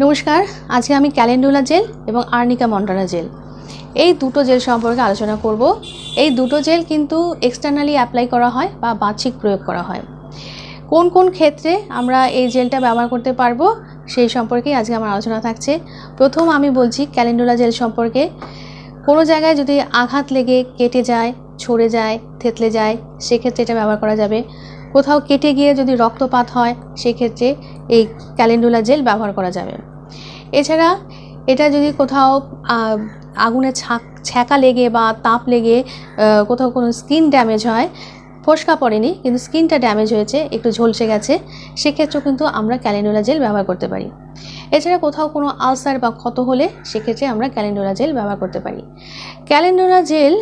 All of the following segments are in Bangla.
নমস্কার, আজকে আমি ক্যালেন্ডুলা জেল এবং আর্নিকা মন্টানা জেল। এই দুটো জেল সম্পর্কে আলোচনা করব। এই দুটো জেল কিন্তু এক্সটার্নালি অ্যাপ্লাই করা হয় বা বাহ্যিক প্রয়োগ করা হয়। কোন কোন ক্ষেত্রে আমরা এই জেলটা ব্যবহার করতে পারব সেই সম্পর্কে আজকে আমার আলোচনা থাকছে। প্রথম আমি বলছি ক্যালেন্ডুলা জেল সম্পর্কে। কোনো জায়গায় যদি আঘাত লেগে কেটে যায়, ছড়ে যায়, থেতলে যায়, সেক্ষেত্রে এটা ব্যবহার করা যাবে। কোথাও কেটে গিয়ে যদি রক্তপাত হয়, সেক্ষেত্রে এই ক্যালেন্ডুলা জেল ব্যবহার করা যাবে। এছাড়া এটা যদি কোথাও আগুনে ছাক ছ্যাঁকা লেগে বা তাপ লেগে কোথাও কোনো স্কিন ড্যামেজ হয় ফোসকা পড়েনি, কিন্তু স্কিনটা ড্যামেজ হয়েছে, একটু ঝলসে গেছে, সেক্ষেত্রেও কিন্তু আমরা ক্যালেন্ডুলা জেল ব্যবহার করতে পারি। এছাড়া কোথাও কোনো আলসার বা ক্ষত হলে সেক্ষেত্রে আমরা ক্যালেন্ডুলা জেল ব্যবহার করতে পারি। ক্যালেন্ডুলা জেল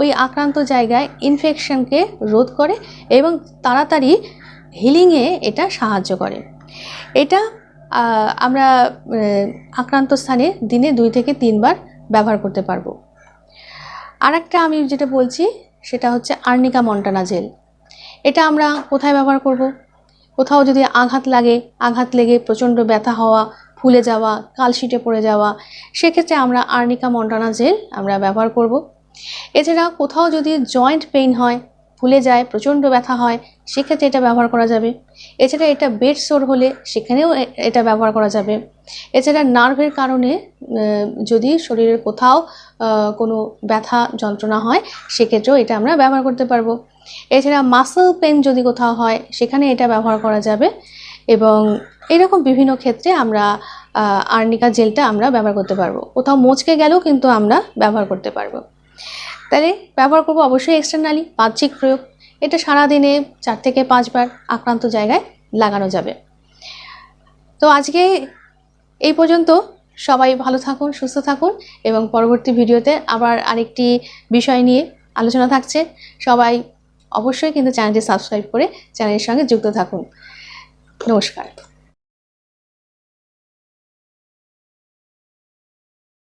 ওই আক্রান্ত জায়গায় ইনফেকশনকে রোধ করে এবং তাড়াতাড়ি হিলিংয়ে এটা সাহায্য করে। এটা আমরা আক্রান্ত স্থানে দিনে দুই থেকে তিনবার ব্যবহার করতে পারব। আর একটা আমি যেটা বলছি সেটা হচ্ছে আর্নিকা মন্টানা জেল। এটা আমরা কোথায় ব্যবহার করব? কোথাও যদি আঘাত লাগে, আঘাত লেগে প্রচণ্ড ব্যথা হওয়া, ফুলে যাওয়া কালশিটে পড়ে যাওয়া, সেক্ষেত্রে আমরা আর্নিকা মন্টানা জেল আমরা ব্যবহার করব। এছাড়া কোথাও যদি জয়েন্ট পেইন হয়, ফুলে যায়, প্রচণ্ড ব্যথা হয়, সেক্ষেত্রে এটা ব্যবহার করা যাবে। এছাড়া এটা বেড সোর হলে সেখানেও এটা ব্যবহার করা যাবে। এছাড়া নার্ভের কারণে যদি শরীরের কোথাও কোনো ব্যথা যন্ত্রণা হয়, সেক্ষেত্রেও এটা আমরা ব্যবহার করতে পারব। এছাড়া মাসল পেন যদি কোথাও হয়, সেখানে এটা ব্যবহার করা যাবে এবং এরকম বিভিন্ন ক্ষেত্রে আমরা আর্নিকা জেলটা আমরা ব্যবহার করতে পারব। কোথাও মচকে গেলেও কিন্তু আমরা ব্যবহার করতে পারব। তাহলে ব্যবহার করব অবশ্যই এক্সটার্নালি বাহ্যিক প্রয়োগ। এটা সারাদিনে চার থেকে পাঁচবার আক্রান্ত জায়গায় লাগানো যাবে। তো আজকে এই পর্যন্ত সবাই ভালো থাকুন, সুস্থ থাকুন এবং পরবর্তী ভিডিওতে আবার আরেকটি বিষয় নিয়ে আলোচনা থাকছে। সবাই অবশ্যই কিন্তু চ্যানেলটি সাবস্ক্রাইব করে চ্যানেলের সঙ্গে যুক্ত থাকুন। নমস্কার।